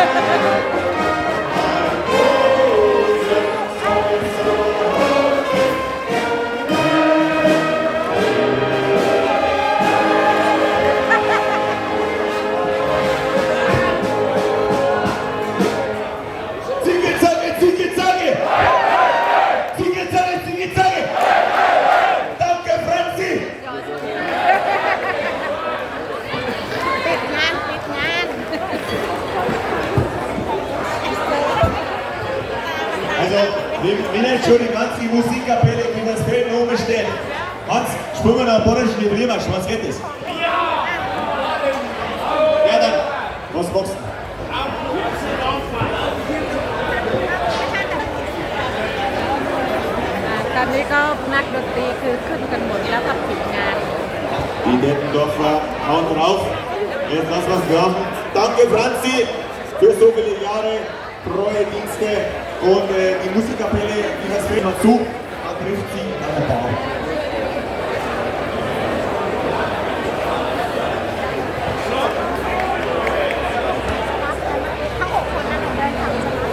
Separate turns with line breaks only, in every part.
Yeah.
Also, wenn er schon die ganze Musikkapelle in das Feld oben steht, Hans, springen wir nach Borrisch in die Bremersch, was geht das? Ja, dann, los, boxen. du? Die Nettendorfer hauen drauf. Jetzt lassen wir es Danke Franzi für so viele Jahre, treue Dienste. Und äh, die Musikkapelle, die das Feld mal zu, dann trifft sie an der Bar.
ทั้งหกคนนั้นเดินทางชนะ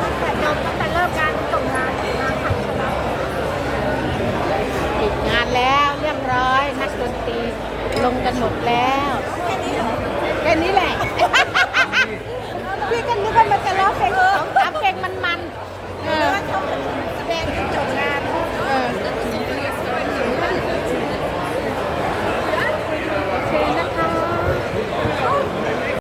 ตั้งแต่เริ่มตั้งแต่เริ่มการส่งงานงาทางชนะ
ปิดงานแล้วเรียบร้อยนักดนตรีลงกันหมดแล้ว